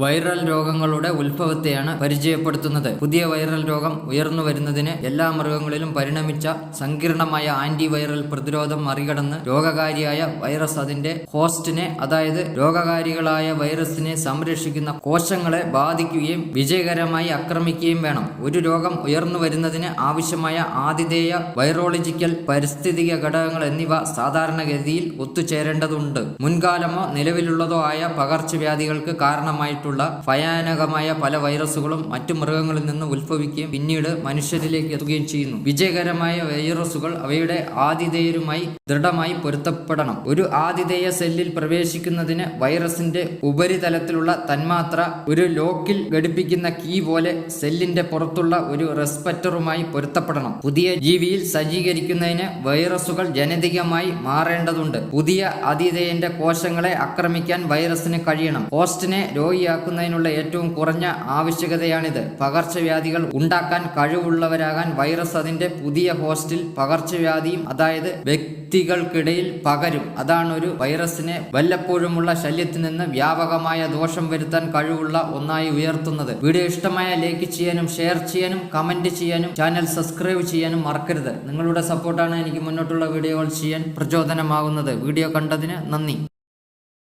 Viral രോഗങ്ങളുടെ ഉത്ഭവത്തെയാണ് പരിചയപ്പെടുത്തുന്നത്. പുതിയ വൈറൽ രോഗം ഉയർന്നു വരുന്നതിന് എല്ലാ മൃഗങ്ങളിലും പരിണമിച്ച സങ്കീർണമായ ആന്റി വൈറൽ പ്രതിരോധം മറികടന്ന് രോഗകാരിയായ വൈറസ് അതിന്റെ ഹോസ്റ്റിനെ അതായത് രോഗകാരികളായ വൈറസിനെ സംരക്ഷിക്കുന്ന കോശങ്ങളെ ബാധിക്കുകയും വിജയകരമായി ആക്രമിക്കുകയും വേണം. ഒരു രോഗം ഉയർന്നു വരുന്നതിന് ആവശ്യമായ ആതിഥേയ വൈറോളജിക്കൽ പരിസ്ഥിതിക ഘടകങ്ങൾ എന്നിവ സാധാരണഗതിയിൽ ഒത്തുചേരേണ്ടതുണ്ട്. മുൻകാലമോ നിലവിലുള്ളതോ ആയ പകർച്ചവ്യാധികൾക്ക് കാരണമായിട്ടുള്ള ഭയാനകമായ പല വൈറസുകളും മറ്റു മൃഗങ്ങളിൽ നിന്ന് ഉത്ഭവിക്കുകയും പിന്നീട് മനുഷ്യരിലേക്ക് എത്തുകയും ചെയ്യുന്നു. വിജയകരമായ വൈറസുകൾ അവയുടെ ആതിഥേയരുമായി ദൃഢമായി പൊരുത്തപ്പെടണം. ഒരു ആതിഥേയ സെല്ലിൽ പ്രവേശിക്കുന്നതിന് വൈറസിന്റെ ഉപരിതലത്തിലുള്ള തന്മാത്ര ഒരു ലോക്കിൽ ഘടിപ്പിക്കുന്ന കീ പോലെ സെല്ലിന്റെ പുറത്തുള്ള ഒരു റെസ്പെക്ടറുമായി പൊരുത്തപ്പെടണം. പുതിയ ജീവിയിൽ സജ്ജീകരിക്കുന്നതിന് വൈറസുകൾ ജനിതകമായി മാറേണ്ടതുണ്ട്. പുതിയ ആതിഥേയന്റെ കോശങ്ങളെ ആക്രമിക്കാൻ വൈറസിന് കഴിയണം. ഹോസ്റ്റിനെ രോഗിയാക്കുന്നതിനുള്ള ഏറ്റവും കുറഞ്ഞ ആവശ്യകതയാണിത്. പകർച്ചവ്യാധികൾ ഉണ്ടാക്കാൻ കഴിവുള്ളവരാകാൻ വൈറസ് അതിന്റെ പുതിയ ഹോസ്റ്റിൽ പകർച്ചവ്യാധിയും അതായത് വ്യക്തികൾക്കിടയിൽ പകരും. അതാണ് ഒരു വൈറസിനെ വല്ലപ്പോഴുമുള്ള ശല്യത്തിൽ നിന്ന് വ്യാപകമായ ദോഷം വരുത്താൻ കഴിവുള്ള ഒന്നായി ഉയർത്തുന്നത്. വീഡിയോ ഇഷ്ടമായ ലൈക്ക് ചെയ്യാനും ഷെയർ ചെയ്യാനും കമന്റ് ചെയ്യാനും ചാനൽ സബ്സ്ക്രൈബ് ചെയ്യാനും മറക്കരുത്. നിങ്ങളുടെ സപ്പോർട്ടാണ് എനിക്ക് മുന്നോട്ടുള്ള വീഡിയോകൾ ചെയ്യാൻ പ്രചോദനമാകുന്നത്. വീഡിയോ കണ്ടതിന് നന്ദി.